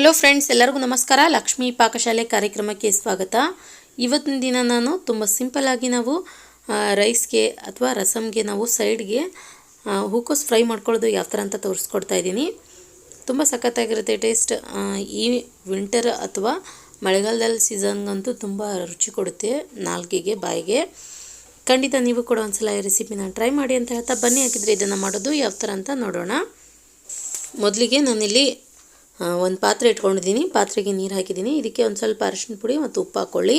Hello friends ಎಲ್ಲರಿಗೂ ನಮಸ್ಕಾರ. ಲಕ್ಷ್ಮೀ ಪಾಕಶಾಲೆ ಕಾರ್ಯಕ್ರಮಕ್ಕೆ ಸ್ವಾಗತ. ಇವತ್ತಿನ ದಿನ ನಾನು ತುಂಬ ಸಿಂಪಲ್ಲಾಗಿ ನಾವು ರೈಸ್ಗೆ ಅಥವಾ ರಸಮ್ಗೆ ನಾವು ಸೈಡ್ಗೆ ಹೂಕೋಸ್ ಫ್ರೈ ಮಾಡ್ಕೊಳ್ಳೋದು ಯಾವ ಥರ ಅಂತ ತೋರಿಸ್ಕೊಡ್ತಾ ಇದ್ದೀನಿ. ತುಂಬ ಸಖತ್ತಾಗಿರುತ್ತೆ ಟೇಸ್ಟ್ ಈ ವಿಂಟರ್ ಅಥವಾ ಮಳೆಗಾಲದಲ್ಲಿ ಸೀಸನ್ಗಂತೂ ತುಂಬ ರುಚಿ ಕೊಡುತ್ತೆ ನಾಲ್ಕಿಗೆ ಬಾಯಿಗೆ. ಖಂಡಿತ ನೀವು ಕೂಡ ಒಂದ್ಸಲ ಈ ರೆಸಿಪಿನ ಟ್ರೈ ಮಾಡಿ ಅಂತ ಹೇಳ್ತಾ ಬನ್ನಿ. ಹಾಕಿದರೆ ಇದನ್ನು ಮಾಡೋದು ಯಾವ ಥರ ಅಂತ ನೋಡೋಣ. ಮೊದಲಿಗೆ ನಾನಿಲ್ಲಿ ಒಂದು ಪಾತ್ರೆ ಇಟ್ಕೊಂಡಿದ್ದೀನಿ. ಪಾತ್ರೆಗೆ ನೀರು ಹಾಕಿದ್ದೀನಿ. ಇದಕ್ಕೆ ಒಂದು ಸ್ವಲ್ಪ ಅರಿಶಿನ ಪುಡಿ ಮತ್ತು ಉಪ್ಪು ಹಾಕ್ಕೊಳ್ಳಿ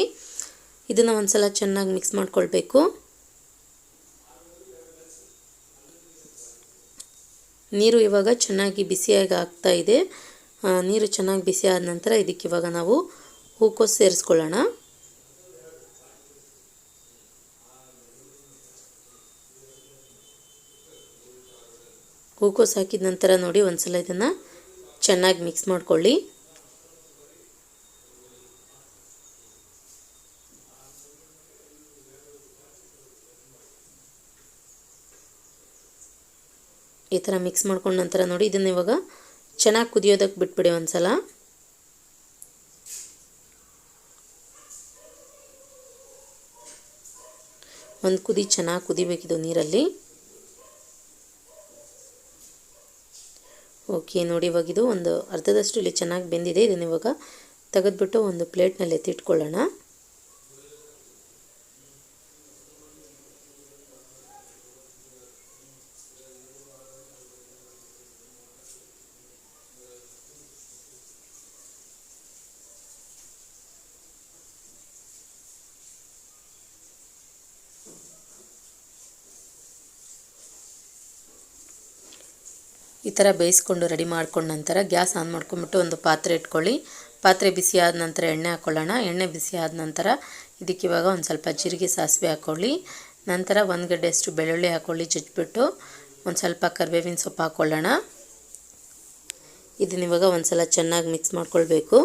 ಇದನ್ನು ಒಂದು ಸಲ ಚೆನ್ನಾಗಿ ಮಿಕ್ಸ್ ಮಾಡ್ಕೊಳ್ಬೇಕು. ನೀರು ಇವಾಗ ಚೆನ್ನಾಗಿ ಬಿಸಿಯಾಗಿ ಆಗ್ತಾ ಇದೆ. ನೀರು ಚೆನ್ನಾಗಿ ಬಿಸಿ ಆದ ನಂತರ ಇದಕ್ಕೆ ಇವಾಗ ನಾವು ಹೂಕೋಸು ಸೇರಿಸ್ಕೊಳ್ಳೋಣ. ಹೂಕೋಸು ಹಾಕಿದ ನಂತರ ನೋಡಿ ಒಂದ್ಸಲ ಇದನ್ನು ಚೆನ್ನಾಗಿ ಮಿಕ್ಸ್ ಮಾಡ್ಕೊಳ್ಳಿ. ಈ ಥರ ಮಿಕ್ಸ್ ಮಾಡ್ಕೊಂಡ ನಂತರ ನೋಡಿ, ಇದನ್ನು ಇವಾಗ ಚೆನ್ನಾಗಿ ಕುದಿಯೋದಕ್ಕೆ ಬಿಟ್ಬಿಡಿ ಒಂದ್ಸಲ. ಒಂದು ಕುದಿ ಚೆನ್ನಾಗಿ ಕುದಿಬೇಕಿದು ನೀರಲ್ಲಿ. ಓಕೆ, ನೋಡಿ ಇವಾಗ ಇದು ಒಂದು ಅರ್ಧದಷ್ಟು ಇಲ್ಲಿ ಚೆನ್ನಾಗಿ ಬೆಂದಿದೆ. ಇದನ್ನು ಇವಾಗ ತೆಗೆದ್ಬಿಟ್ಟು ಒಂದು ಪ್ಲೇಟ್ನಲ್ಲಿ ಎತ್ತಿಟ್ಕೊಳ್ಳೋಣ. ಈ ಥರ ಬೇಯಿಸ್ಕೊಂಡು ರೆಡಿ ಮಾಡ್ಕೊಂಡ ನಂತರ ಗ್ಯಾಸ್ ಆನ್ ಮಾಡ್ಕೊಂಬಿಟ್ಟು ಒಂದು ಪಾತ್ರೆ ಇಟ್ಕೊಳ್ಳಿ. ಪಾತ್ರೆ ಬಿಸಿ ಆದ ನಂತರ ಎಣ್ಣೆ ಹಾಕ್ಕೊಳ್ಳೋಣ ಎಣ್ಣೆ ಬಿಸಿ ಆದ ನಂತರ ಇದಕ್ಕೆ ಇವಾಗ ಒಂದು ಸ್ವಲ್ಪ ಜೀರಿಗೆ ಸಾಸಿವೆ ಹಾಕ್ಕೊಳ್ಳಿ ನಂತರ ಒಂದು ಗಡ್ಡೆಯಷ್ಟು ಬೆಳ್ಳುಳ್ಳಿ ಹಾಕ್ಕೊಳ್ಳಿ ಜಜ್ಜಿಬಿಟ್ಟು ಒಂದು ಸ್ವಲ್ಪ ಕರಿಬೇವಿನ ಸೊಪ್ಪು ಹಾಕ್ಕೊಳ್ಳೋಣ ಇದನ್ನಿವಾಗ ಒಂದು ಸಲ ಚೆನ್ನಾಗಿ ಮಿಕ್ಸ್ ಮಾಡ್ಕೊಳ್ಬೇಕು.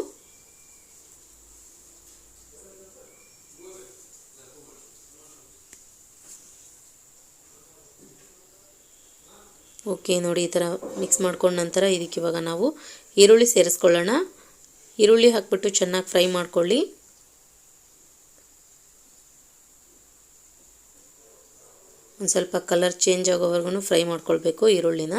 ಓಕೆ, ನೋಡಿ ಈ ಥರ ಮಿಕ್ಸ್ ಮಾಡ್ಕೊಂಡ ನಂತರ ಇದಕ್ಕೆ ಇವಾಗ ನಾವು ಈರುಳ್ಳಿ ಸೇರಿಸ್ಕೊಳ್ಳೋಣ. ಈರುಳ್ಳಿ ಹಾಕ್ಬಿಟ್ಟು ಚೆನ್ನಾಗಿ ಫ್ರೈ ಮಾಡ್ಕೊಳ್ಳಿ. ಒಂದು ಸ್ವಲ್ಪ ಕಲರ್ ಚೇಂಜ್ ಆಗೋವರೆಗೂ ಫ್ರೈ ಮಾಡ್ಕೊಳ್ಬೇಕು ಈರುಳ್ಳಿನ.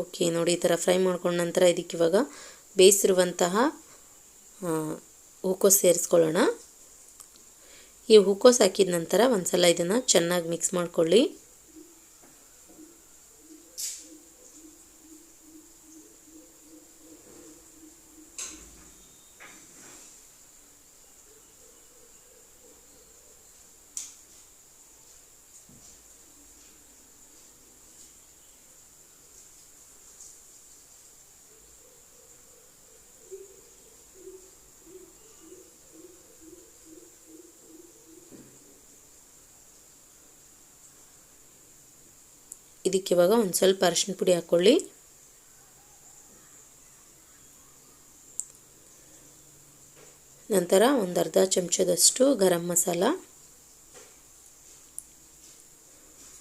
ಓಕೆ, ನೋಡಿ ಈ ಥರ ಫ್ರೈ ಮಾಡ್ಕೊಂಡ ನಂತರ ಇದಕ್ಕೆ ಇವಾಗ ಬೇಯಿಸಿರುವಂತಹ ಹೂಕೋಸು ಸೇರಿಸ್ಕೊಳ್ಳೋಣ. ಈ ಹೂಕೋಸ್ ಹಾಕಿದ ನಂತರ ಒಂದು ಸಲ ಇದನ್ನು ಚೆನ್ನಾಗಿ ಮಿಕ್ಸ್ ಮಾಡ್ಕೊಳ್ಳಿ. ಇದಕ್ಕೆ ಇವಾಗ ಒಂದು ಸ್ವಲ್ಪ ಅರಿಶಿನ ಪುಡಿ ಹಾಕ್ಕೊಳ್ಳಿ ನಂತರ ಒಂದು ಅರ್ಧ ಚಮಚದಷ್ಟು ಗರಂ ಮಸಾಲ.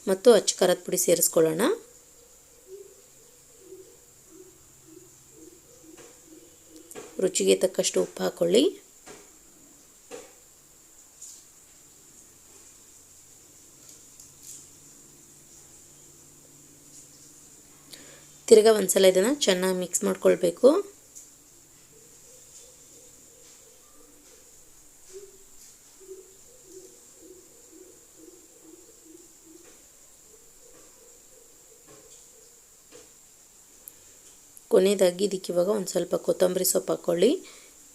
ಮತ್ತು ಅಚ್ಚ ಖಾರದ ಪುಡಿ ಸೇರಿಸ್ಕೊಳ್ಳೋಣ. ರುಚಿಗೆ ತಕ್ಕಷ್ಟು ಉಪ್ಪು ಹಾಕ್ಕೊಳ್ಳಿ ತಿರ್ಗಾ ಒಂದ್ಸಲ ಇದನ್ನು ಚೆನ್ನಾಗಿ ಮಿಕ್ಸ್ ಮಾಡ್ಕೊಳ್ಬೇಕು. ಕೊನೆಯದಾಗಿ ಇದಕ್ಕೆ ಇವಾಗ ಒಂದು ಸ್ವಲ್ಪ ಕೊತ್ತಂಬರಿ ಸೊಪ್ಪು ಹಾಕ್ಕೊಳ್ಳಿ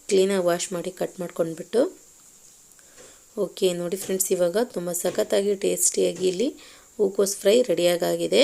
ಕ್ಲೀನಾಗಿ ವಾಶ್ ಮಾಡಿ ಕಟ್ ಮಾಡ್ಕೊಂಡ್ಬಿಟ್ಟು. ಓಕೆ ನೋಡಿ ಫ್ರೆಂಡ್ಸ್ ಇವಾಗ ತುಂಬ ಸಖತ್ತಾಗಿ ಟೇಸ್ಟಿಯಾಗಿ ಇಲ್ಲಿ ಹೂಕೋಸ್ ಫ್ರೈ ರೆಡಿಯಾಗಾಗಿದೆ